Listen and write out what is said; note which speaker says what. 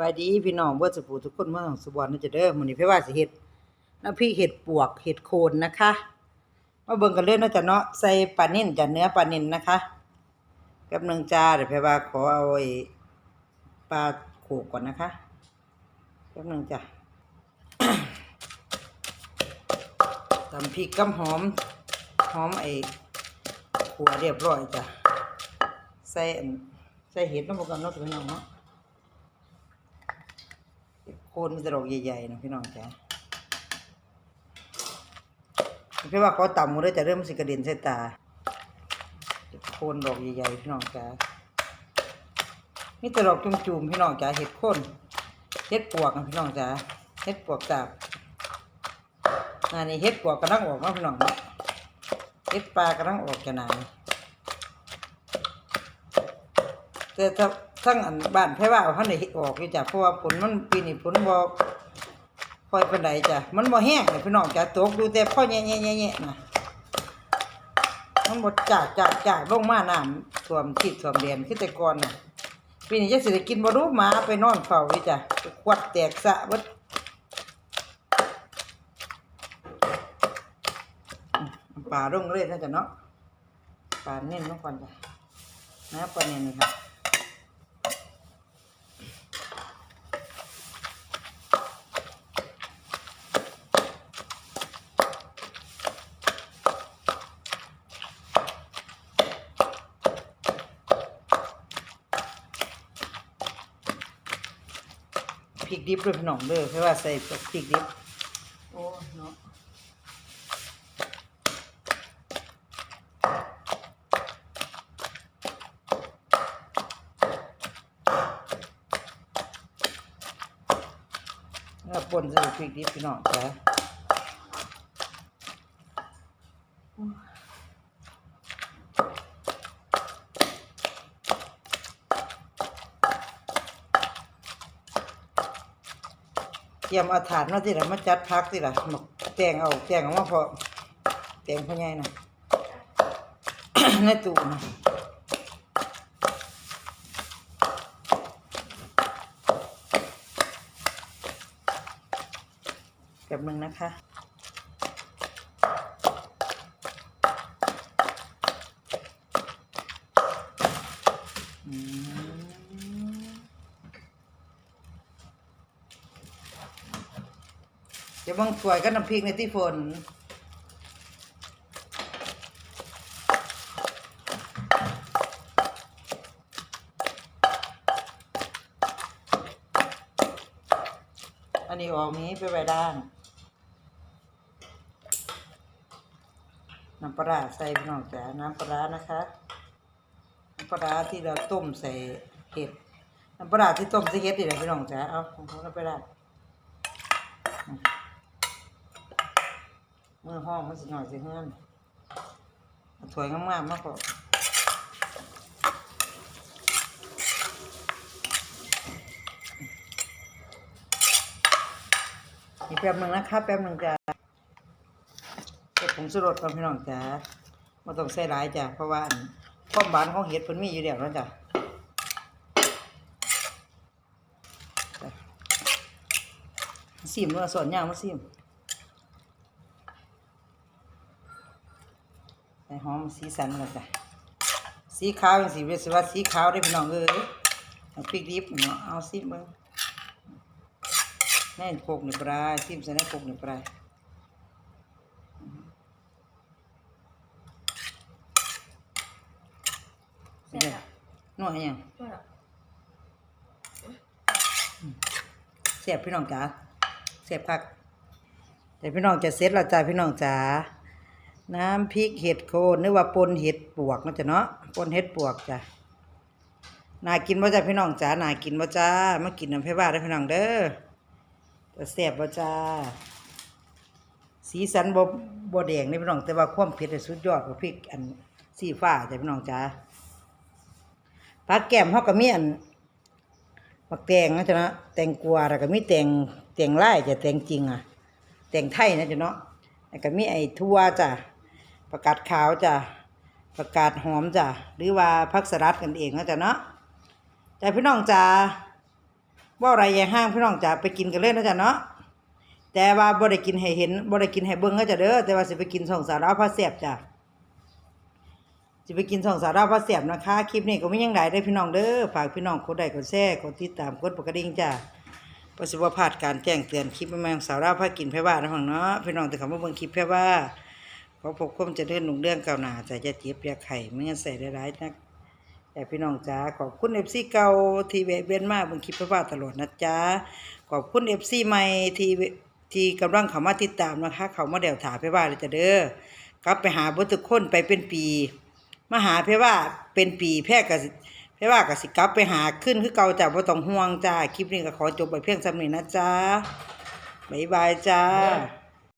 Speaker 1: บายดีพี่น้องเบิดสุภูทุกคนเมื่อสุบอนนี่จะเด้อมื้อนี้พี่ว่าสิเฮ็ดน้ำพริกเห็ดปวกเห็ดโคนนะคะมาเบิ่งกันเลยเนาะจ้ะเนาะใส่ปลานิ่นจ้ะเนื้อปลานิ่นนะคะกับนึงจ้าเดี๋ยวพี่ว่าขอเอาไอ้ปลาโขกก่อนนะคะกับนึงจ้ะตำพริกกับหอมหอมไอ้ขัวเรียบร้อยจ้ะใส่ใส่เห็ดลงไปก่อนเนาะพี่น้องเนาะ โคนมันจะดอกใหญ่ๆนะพี่น้องจ้ะพี่ว่าเขาต่ำหมดเลยจะเริ่มสิกระเด็นใส่ตา โคนดอกใหญ่ๆพี่น้องจ้ะนี่แต่ดอกจุ่มๆพี่น้องจ้ะเห็ดโคนเห็ดปวกนะพี่น้องจ้ะเห็ดปวกจากงานนี้เห็ดปวกกำลังออกมาพี่น้องเห็ดปลากำลังออกจะนานแต่ถ้า ทั้งอันบ้านไผว่าเอาพันได้ออกอยู่จ้ะเพราะว่าผลมันปีนี้ผลบ่ค่อยปานใดจ้ะมันบ่แห้งเลยพี่น้องจ้ะตกดูแต่พ่อแย่ๆๆๆนะมันบ่จากจากจากลงมาน้ำท่วมทิศท่วมแดนคือแต่ก่อนน่ะปีนี้จะสิได้กินบ่รู้หมาไปนอนเฝ้าอยู่จ้ะควัดแตกสะบิดปลาลงเลยนะจ้ะเนาะปลาเน้นลงก่อนจ้ะนะปลาเน้นนี่ค่ะ ริกดิบด้วยพี่น้องเด้อเพราะว่าใส่พริกดิบโอ้เนาะแล้วปนใส่พริกดิบพี่น้องจ้ะ รียมเอาถาดมาที่ละมาจัดพักที่ละมาแตงเอาแตงออกมาพอแตงพ่อใหญ่นะในตู้นะแบบนึงนะคะ เดี๋ยวบางสวยก็น้ำพริกในที่ฝนอันนี้ออกนี้ไปไว้ด้านน้ำปลาใส่พี่น้องจ๋าน้ำปลานะคะน้ำปลาที่เราต้มใส่เห็ดน้ำปลาที่ต้มใส่เห็ดนี่แหละพี่น้องจ๋าเอาของเขาน้ำปลาร้ มือห้องมันสิหน่อยสิเฮือนเอาถ้วยงามๆมากกว่าอีกแป๊บหนึ่งนะคะแป๊บหนึ่งจ้ะเก็บผงชูรสก่อนพี่น้องจ้าไม่ต้องใส่หลายจ้ะเพราะว่าความหวานของเห็ดเพิ่นมีอยู่แล้วแล้วจ้ะซีมเนื้อส่วนย่างมาซิม ส่หอมสีสันกันจ้ะสีขาวอย่างสีเวสว่าสีขาวได้อพี่น้องเอ้ยเอาพริกดิบเนาะเอาซิมเบิ่งแน่นโคกนี่ปลาซิมใส่ในโคกนี่ปลา
Speaker 2: เสร็จแล้ว
Speaker 1: นวดให้ยัง
Speaker 2: ช่วยเหรอ
Speaker 1: เสียบพี่น้องจ๋าเสียบคักแต่พี่น้องจะเสร็จแล้วจ้าพี่น้องจ๋า น้ำพริกเห็ดโคนนึกว่าปนเห็ดปวกนะจ้ะเนาะปนเห็ดปวกจ้ะน่ากินบ่จ้าพี่น้องจ๋าน่ากินบ่จ้ามากินน้ำไผ่บ้าได้พี่น้องเด้อจะเสียบบ่จ้าสีสันบ่บ่แดงนี่พี่น้องแต่ว่าความเผ็ดสุดยอดกว่าพริกอันสีฟ้าจ้ะพี่น้องจ๋าผักแก้มเฮาก็มีอันมักแตงนะจ๊ะเนาะแตงกวาแล้วก็มีแตงแตงไล่จะแตงจริงอะแตงไทยนะจ๊ะเนาะแล้วก็มีไอ้ทั่วจ้ะ ประกาศขาวจ้ะประกาศหอมจ้ะหรือว่าผักสลัดกันเองนะจ๊ะเนาะแต่พี่น้องจ้าว่าอะไรอย่าห้างพี่น้องจ๋าไปกินกันเลยนะจ๊ะเนาะแต่ว่าบ่ได้กินให้เห็นบ่ได้กินให้เบิ่งก็จะเด้อแต่ว่าสิไปกินส่องสาวดาวพระเสียบจ้ะสิไปกินส่องสาวดาวพระเสียบนะคะคลิปนี้ก็ไม่ยังไดเด้พี่น้องเด้อฝากพี่น้องกดไลค์กดแชร์กดติดตามกดปกกระดิ่งจ้ะประสิบ่พลาดการแจ้งเตือนคลิปใหม่ๆของสาวดาวพากินแพ่ว่านะพี่น้องเนาะพี่น้องที่เข้ามาเบิ่งคลิปแพ่ว่า ขอพบความเจริญรุ่งเรื่องเก้าหนาใจจะเจ็บยาไข่ไม่งั้นใส่ได้ร้ายนักแต่พี่น้องจ๋าขอบคุณเอฟซีเก่าที่แวเวียนมาเบิ่งคลิปพระว่าตลอดนะจ๊ะขอบคุณเอฟซีใหม่ทีที่กำลังเขามาติดตามนะคะ เขามาเดี่ยวถาพระว่าเลยจะเด้อกลับไปหาบ่ทุกคนไปเป็นปีมาหาพระว่าเป็นปีแพร่กสิพระว่าก็สิกลับไปหาขึ้นคือเก่าจ้ะบ่ต้องห่วงจ้าคลิปนี้ก็ขอจบไปเพียงสำเนีนะจ๊ะบ๊ายบายจ้า